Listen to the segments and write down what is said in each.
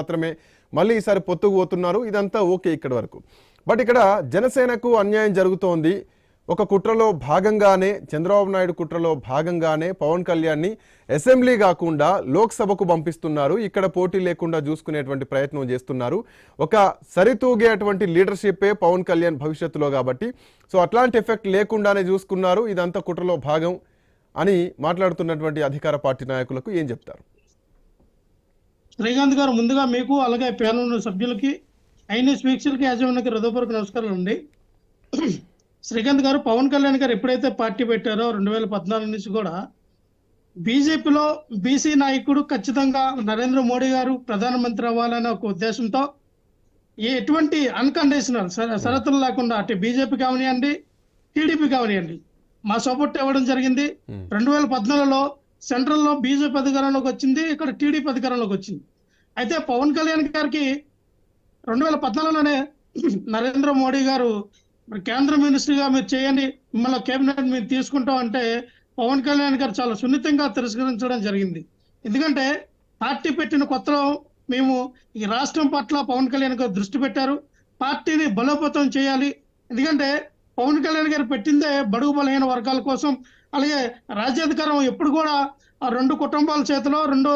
మాత్రమే. మళ్ళీ ఈసారి పొత్తుకు పోతున్నారు. ఇదంతా ఓకే ఇక్కడ వరకు. బట్ ఇక్కడ జనసేనకు అన్యాయం జరుగుతోంది. ఒక కుట్రలో భాగంగానే చంద్రబాబు నాయుడు కుట్రలో భాగంగానే పవన్ కళ్యాణ్ని అసెంబ్లీ కాకుండా లోక్సభకు పంపిస్తున్నారు. ఇక్కడ పోటీ లేకుండా చూసుకునేటువంటి ప్రయత్నం చేస్తున్నారు. ఒక సరితూగేటువంటి లీడర్షిప్పే పవన్ కళ్యాణ్ భవిష్యత్తులో కాబట్టి. సో అట్లాంటి ఎఫెక్ట్ లేకుండానే చూసుకున్నారు. ఇదంతా కుట్రలో భాగం అని మాట్లాడుతున్నటువంటి అధికార పార్టీ నాయకులకు ఏం చెప్తారు? శ్రీకాంత్ గారు ముందుగా మీకు అలాగే ప్యానల్ ఉన్న సభ్యులకి ఐఎన్ఎస్ వీక్షకులకి యాజమాన్యకి హృదయపూర్వక నమస్కారాలు అండి. శ్రీకాంత్ గారు పవన్ కళ్యాణ్ గారు ఎప్పుడైతే పార్టీ పెట్టారో రెండు వేల పద్నాలుగు నుంచి కూడా బీజేపీలో బీసీ నాయకుడు ఖచ్చితంగా నరేంద్ర మోడీ గారు ప్రధానమంత్రి అవ్వాలనే ఒక ఉద్దేశంతో ఏ ఎటువంటి అన్కండిషనల్ షరతులు లేకుండా అటు బీజేపీ కావనియండి టీడీపీ కావనియండి మా సపోర్ట్ ఇవ్వడం జరిగింది. రెండు వేల పద్నాలుగులో సెంట్రల్లో బీజేపీ అధికారంలోకి వచ్చింది ఇక్కడ టీడీపీ అధికారంలోకి వచ్చింది. అయితే పవన్ కళ్యాణ్ గారికి రెండు వేల పద్నాలుగులోనే నరేంద్ర మోడీ గారు మరి కేంద్ర మినిస్టర్గా మీరు చేయండి మిమ్మల్ని కేబినెట్ మీరు తీసుకుంటాం అంటే పవన్ కళ్యాణ్ గారు చాలా సున్నితంగా తిరస్కరించడం జరిగింది. ఎందుకంటే పార్టీ పెట్టిన కొత్తలో మేము ఈ రాష్ట్రం పట్ల పవన్ కళ్యాణ్ గారు దృష్టి పెట్టారు. పార్టీని బలోపేతం చేయాలి. ఎందుకంటే పవన్ కళ్యాణ్ గారు పెట్టిందే బడుగు బలహీన వర్గాల కోసం అలాగే రాజ్యాధికారం ఎప్పుడు కూడా ఆ రెండు కుటుంబాల చేతిలో రెండు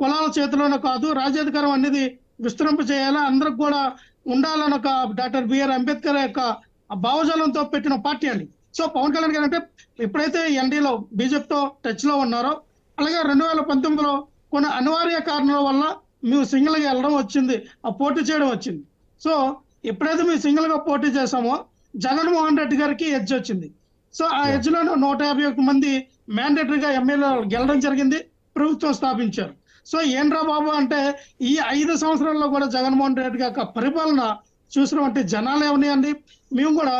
కులాల చేతిలోనే కాదు రాజ్యాధికారం అనేది విస్తరింప చేయాలా? అందరికి కూడా ఉండాలని ఒక డాక్టర్ బిఆర్ అంబేద్కర్ యొక్క భావజాలంతో పెట్టిన పార్టీ అండి. సో పవన్ కళ్యాణ్ గారు అంటే ఎప్పుడైతే ఎన్డీలో బీజేపీతో టచ్లో ఉన్నారో అలాగే రెండు వేల పంతొమ్మిదిలో కొన్ని అనివార్య కారణాల వల్ల మేము సింగిల్గా వెళ్ళడం వచ్చింది ఆ పోటీ చేయడం వచ్చింది. సో ఎప్పుడైతే మేము సింగిల్గా పోటీ చేసామో జగన్మోహన్ రెడ్డి గారికి ఎడ్జ్ వచ్చింది. సో ఆ ఎడ్జ్లో నూట యాభై ఒక్క మంది మ్యాండేటరీగా ఎమ్మెల్యే గెలడం జరిగింది ప్రభుత్వం స్థాపించారు. సో ఏంట్రా బాబు అంటే ఈ ఐదు సంవత్సరాల్లో కూడా జగన్మోహన్ రెడ్డి గారి పరిపాలన చూసినటువంటి జనాలు ఏమన్నాయండి? మేము కూడా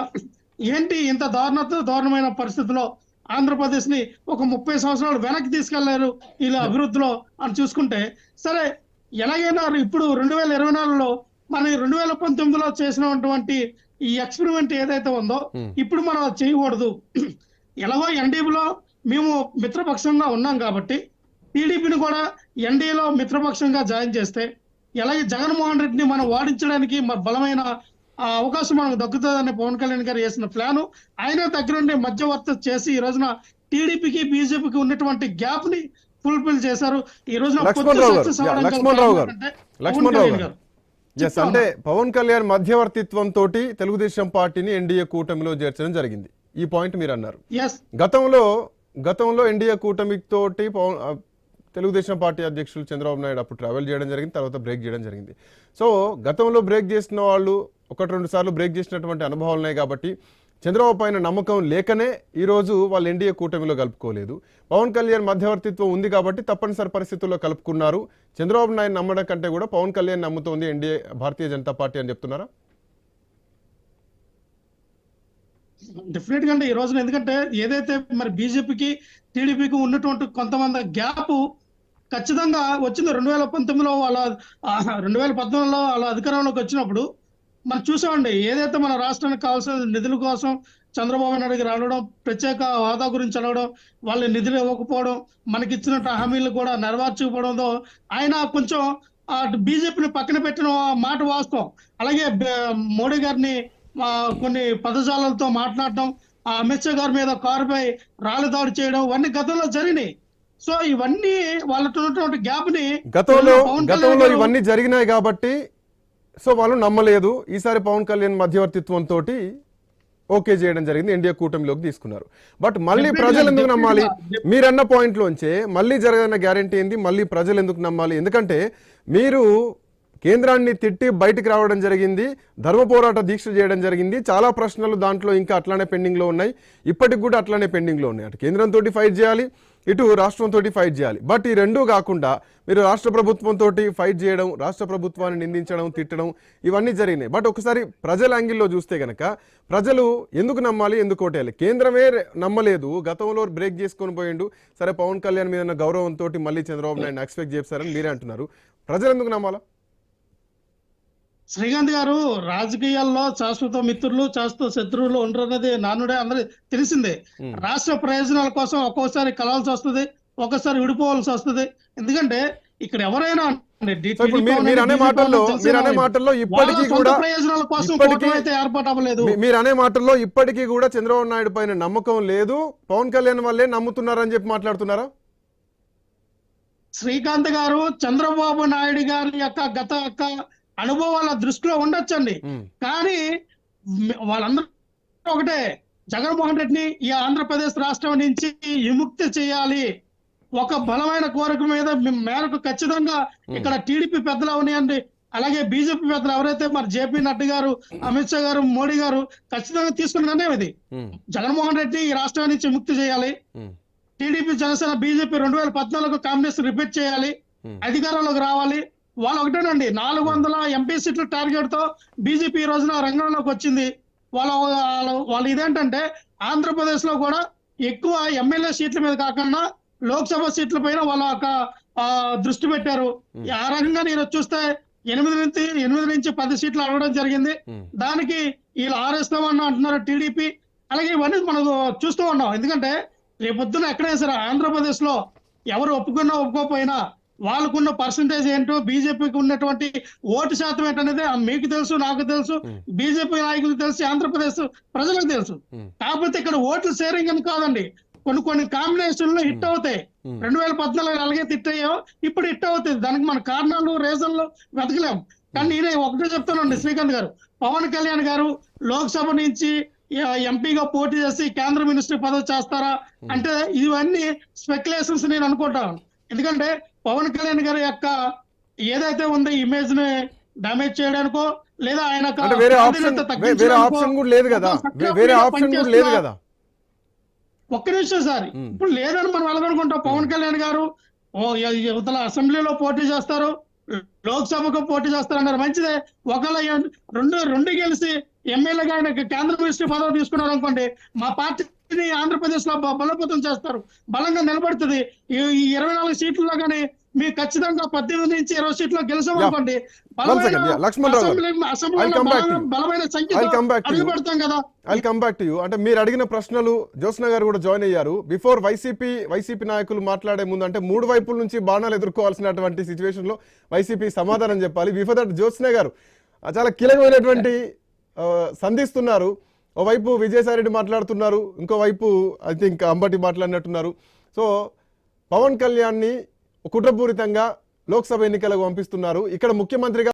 ఏంటి ఇంత దారుణత దారుణమైన పరిస్థితిలో ఆంధ్రప్రదేశ్ని ఒక ముప్పై సంవత్సరాలు వెనక్కి తీసుకెళ్ళారు ఇలా అభివృద్ధిలో అని చూసుకుంటే సరే ఎలాగైనా ఇప్పుడు రెండు వేల ఇరవై నాలుగులో మన రెండు వేల పంతొమ్మిదిలో చేసినటువంటి ఈ ఎక్స్పెరిమెంట్ ఏదైతే ఉందో Hmm. ఇప్పుడు మనం అది చేయకూడదు. ఎలాగో ఎన్డీపీలో మేము మిత్రపక్షంగా ఉన్నాం కాబట్టి టీడీపీని కూడా ఎన్డీఏలో మిత్రపక్షంగా జాయిన్ చేస్తే ఎలాగే జగన్మోహన్ రెడ్డిని మనం వాడించడానికి మన బలమైన అవకాశం మనకు దక్కుతుందని పవన్ కళ్యాణ్ గారు వేసిన ప్లాన్ ఆయన దగ్గరుండి మధ్యవర్తి చేసి ఈ రోజున టీడీపీకి బీజేపీకి ఉన్నటువంటి గ్యాప్ని ఫుల్ఫిల్ చేశారు. ఈ రోజున లక్ష్మణ్ రావు గారు. ఎస్ అంటే పవన్ కళ్యాణ్ మధ్యవర్తిత్వం తోటి తెలుగుదేశం పార్టీని ఎన్డీఏ కూటమిలో చేర్చడం జరిగింది. ఈ పాయింట్ మీరు అన్నారు గతంలో గతంలో ఎన్డీఏ కూటమి తోటి పవన్ తెలుగుదేశం పార్టీ అధ్యక్షులు చంద్రబాబు నాయుడు అప్పుడు ట్రావెల్ చేయడం జరిగింది తర్వాత బ్రేక్ చేయడం జరిగింది. సో గతంలో బ్రేక్ చేసిన వాళ్ళు ఒకటి రెండు సార్లు బ్రేక్ చేసినటువంటి అనుభవాలు ఉన్నాయి కాబట్టి చంద్రబాబు పైన నమ్మకం లేకనే ఈరోజు వాళ్ళు ఎన్డీఏ కూటమిలో కలుపుకోలేదు. పవన్ కళ్యాణ్ మధ్యవర్తిత్వం ఉంది కాబట్టి తప్పనిసరి పరిస్థితుల్లో కలుపుకున్నారు. చంద్రబాబు నాయుడు నమ్మడం కంటే కూడా పవన్ కళ్యాణ్ నమ్ముతోంది ఎన్డీఏ భారతీయ జనతా పార్టీ అని చెప్తున్నారా? డెఫినెట్గా అంటే ఈ రోజున ఎందుకంటే ఏదైతే మరి బీజేపీకి టీడీపీకి ఉన్నటువంటి కొంతమంది గ్యాప్ ఖచ్చితంగా వచ్చింది. రెండు వేల పంతొమ్మిదిలో వాళ్ళ రెండు వేల పద్నాలుగులో వాళ్ళ అధికారంలోకి వచ్చినప్పుడు మనం చూసామండి ఏదైతే మన రాష్ట్రానికి కావాల్సిన నిధుల కోసం చంద్రబాబు నాయుడుకి రావడం ప్రత్యేక హోదా గురించి అడగడం వాళ్ళ నిధులు ఇవ్వకపోవడం మనకి ఇచ్చినట్టు హామీలు కూడా నెరవేర్చకపోవడంతో ఆయన కొంచెం బీజేపీని పక్కన పెట్టిన మాట వాస్తవం. అలాగే మోడీ గారిని కొన్ని పదజాలతో మాట్లాడటం ఆ అమిత్ షా గారి మీద కారుపై రాళ్ళు దాడి చేయడం ఇవన్నీ గతంలో జరిగినాయి. సో ఇవన్నీ వాళ్ళతో గ్యాప్ని గతంలో గతంలో ఇవన్నీ జరిగినాయి కాబట్టి సో వాళ్ళు నమ్మలేదు. ఈసారి పవన్ కళ్యాణ్ మధ్యవర్తిత్వం తోటి ఓకే చేయడం జరిగింది. ఎన్డీఏ కూటమిలోకి తీసుకున్నారు. బట్ మళ్ళీ ప్రజలు ఎందుకు నమ్మాలి. మీరన్న పాయింట్ లోంచే మళ్ళీ జరగదన్న గ్యారంటీ ఏంది? మళ్ళీ ప్రజలు ఎందుకు నమ్మాలి? ఎందుకంటే మీరు కేంద్రాన్ని తిట్టి బయటికి రావడం జరిగింది. ధర్మ పోరాట దీక్ష చేయడం జరిగింది. చాలా ప్రశ్నలు దాంట్లో ఇంకా అట్లానే పెండింగ్లో ఉన్నాయి. ఇప్పటికి కూడా అట్లానే పెండింగ్లో ఉన్నాయి. అటు కేంద్రంతో ఫైట్ చేయాలి. ఇటు రాష్ట్రంతో ఫైట్ చేయాలి. బట్ ఈ రెండూ కాకుండా మీరు రాష్ట్ర ప్రభుత్వంతో ఫైట్ చేయడం రాష్ట్ర ప్రభుత్వాన్ని నిందించడం తిట్టడం ఇవన్నీ జరిగినాయి. బట్ ఒకసారి ప్రజల యాంగిల్లో చూస్తే కనుక ప్రజలు ఎందుకు నమ్మాలి ఎందుకు ఓటేయాలి? కేంద్రమే నమ్మలేదు. గతంలో బ్రేక్ చేసుకొని పోయిండు. సరే పవన్ కళ్యాణ్ మీద ఉన్న గౌరవంతో మళ్ళీ చంద్రబాబు నాయుడు ఎక్స్పెక్ట్ చేస్తారని మీరే అంటున్నారు. ప్రజలు ఎందుకు నమ్మాలా? శ్రీకాంత్ గారు రాజకీయాల్లో శాశ్వత మిత్రులు శాశ్వత శత్రువులు ఉండరన్నది నానుడే అందరికి తెలిసిందే. రాష్ట్ర ప్రయోజనాల కోసం ఒక్కోసారి కలవాల్సి వస్తుంది ఒక్కోసారి విడిపోవాల్సి వస్తుంది ఎందుకంటే ఇక్కడ ఎవరైనా మీరు- అనే మాటల్లో మీరు అనే. మాటల్లో ఇప్పటికీ కూడా ప్రయోజనాల కోసం ఏర్పాటు అవ్వలేదు మీరు అనే మాటల్లో ఇప్పటికీ కూడా చంద్రబాబు నాయుడు పైన నమ్మకం లేదు పవన్ కళ్యాణ్ వల్లే నమ్ముతున్నారని చెప్పి మాట్లాడుతున్నారా శ్రీకాంత్ గారు చంద్రబాబు నాయుడు గారి యొక్క గత అనుభవాల దృష్టిలో ఉండొచ్చండి. కానీ వాళ్ళందరూ ఒకటే జగన్మోహన్ రెడ్డిని ఈ ఆంధ్రప్రదేశ్ రాష్ట్రం నుంచి విముక్తి చేయాలి. ఒక బలమైన కోరిక మీద మేరకు ఖచ్చితంగా ఇక్కడ టీడీపీ పెద్దలు ఉన్నాయండి అలాగే బీజేపీ పెద్దలు ఎవరైతే మరి జేపీ నడ్డా గారు అమిత్ షా గారు మోడీ గారు ఖచ్చితంగా తీసుకున్న నిర్ణయం ఇది. జగన్మోహన్ రెడ్డి ఈ రాష్ట్రం నుంచి విముక్తి చేయాలి. టీడీపీ జనసేన బీజేపీ రెండు వేల పద్నాలుగు కాంబినేషన్ రిపీట్ చేయాలి. అధికారంలోకి రావాలి. వాళ్ళు ఒకటేనండి. నాలుగు వందల ఎంపీ సీట్ల టార్గెట్తో బీజేపీ ఈ రోజున రంగంలోకి వచ్చింది. వాళ్ళ వాళ్ళ- వాళ్ళు ఇదేంటంటే ఆంధ్రప్రదేశ్లో కూడా ఎక్కువ ఎమ్మెల్యే సీట్ల మీద కాకుండా లోక్సభ సీట్ల పైన వాళ్ళ యొక్క ఆ, దృష్టి పెట్టారు. ఆ రకంగా నేను చూస్తే ఎనిమిది నుంచి ఎనిమిది నుంచి పది సీట్లు అడగడం జరిగింది. దానికి వీళ్ళు ఆరేస్తామని అంటున్నారు టీడీపీ. అలాగే ఇవన్నీ మనం చూస్తూ ఉన్నాం. ఎందుకంటే రేపొద్దున ఎక్కడైనా సరే ఆంధ్రప్రదేశ్లో ఎవరు ఒప్పుకున్నా ఒప్పుకోకపోయినా వాళ్ళకున్న పర్సంటేజ్ ఏంటో బీజేపీకి ఉన్నటువంటి ఓటు శాతం ఏంటనేది మీకు తెలుసు నాకు తెలుసు. బీజేపీ నాయకులకు తెలుసు ఆంధ్రప్రదేశ్ ప్రజలకు తెలుసు. కాకపోతే ఇక్కడ ఓట్లు షేరింగ్ అని కాదండి. కొన్ని కొన్ని కాంబినేషన్లు హిట్ అవుతాయి. రెండు వేల పద్నాలుగు అలాగే హిట్ అయ్యాయో ఇప్పుడు హిట్ అవుతుంది దానికి మన కారణాలు రీజన్లు వెతకలేం. కానీ నేనే ఒకటే చెప్తానండి శ్రీకాంత్ గారు. పవన్ కళ్యాణ్ గారు లోక్సభ నుంచి ఎంపీగా పోటీ చేసి కేంద్ర మినిస్టర్ పదవి చేస్తారా? అంటే ఇవన్నీ స్పెక్యులేషన్స్ నేను అనుకుంటాను. ఎందుకంటే పవన్ కళ్యాణ్ గారి యొక్క ఏదైతే ఉందో ఇమేజ్ని డామేజ్ చేయడానికో లేదా ఆయన వేరే ఆప్షన్ కూడా లేదు కదా. ఒక సక్రమంగా వేరే ఆప్షన్ కూడా లేదు పనిచేస్తున్న- కదా. ఒక్క నిమిషం సార్. ఇప్పుడు లేదని మనం వెళ్ళగనుకుంటాం పవన్ కళ్యాణ్ గారు యువతల అసెంబ్లీలో పోటీ చేస్తారు లోక్సభకు పోటీ చేస్తారు అన్నారు మంచిదే. ఒకవేళ ఎం- రెండు రెండు గెలిచి ఎమ్మెల్యేగా ఆయన కేంద్ర మినిస్టర్ పదవి తీసుకున్నారు అనుకోండి మా పార్టీని ఆంధ్రప్రదేశ్లో బలోపేతం చేస్తారు. బలంగా నిలబడుతుంది. ఈ ఇరవై నాలుగు సీట్లలో కానీ మీకు ఖచ్చితంగా పద్దెనిమిది నుంచి ఇరవై సీట్లో గెలిచాం Yeah. అనుకోండి One second, yeah. లక్ష్మణ్ రావు గారు. అసెంబ్లీ అసెంబ్లీలో I'll come back to బలమైన- కదా. I come back to you అంటే మీరు అడిగిన ప్రశ్నలు జ్యోత్స్న గారు కూడా జాయిన్ అయ్యారు. బిఫోర్ వైసీపీ వైసీపీ నాయకులు మాట్లాడే ముందు అంటే మూడు వైపుల నుంచి బాణాలు ఎదుర్కోవాల్సినటువంటి సిచ్యువేషన్లో వైసీపీ సమాధానం చెప్పాలి. బిఫోర్ దట్ జ్యోత్స్న గారు చాలా కీలకమైనటువంటి సంధిస్తున్నారు. ఓవైపు విజయసాయిరెడ్డి మాట్లాడుతున్నారు ఇంకోవైపు ఐ థింక్ అంబటి మాట్లాడినట్టున్నారు. సో పవన్ కళ్యాణ్ని కుట్రపూరితంగా లోక్సభ ఎన్నికలకు పంపిస్తున్నారు. ఇక్కడ ముఖ్యమంత్రిగా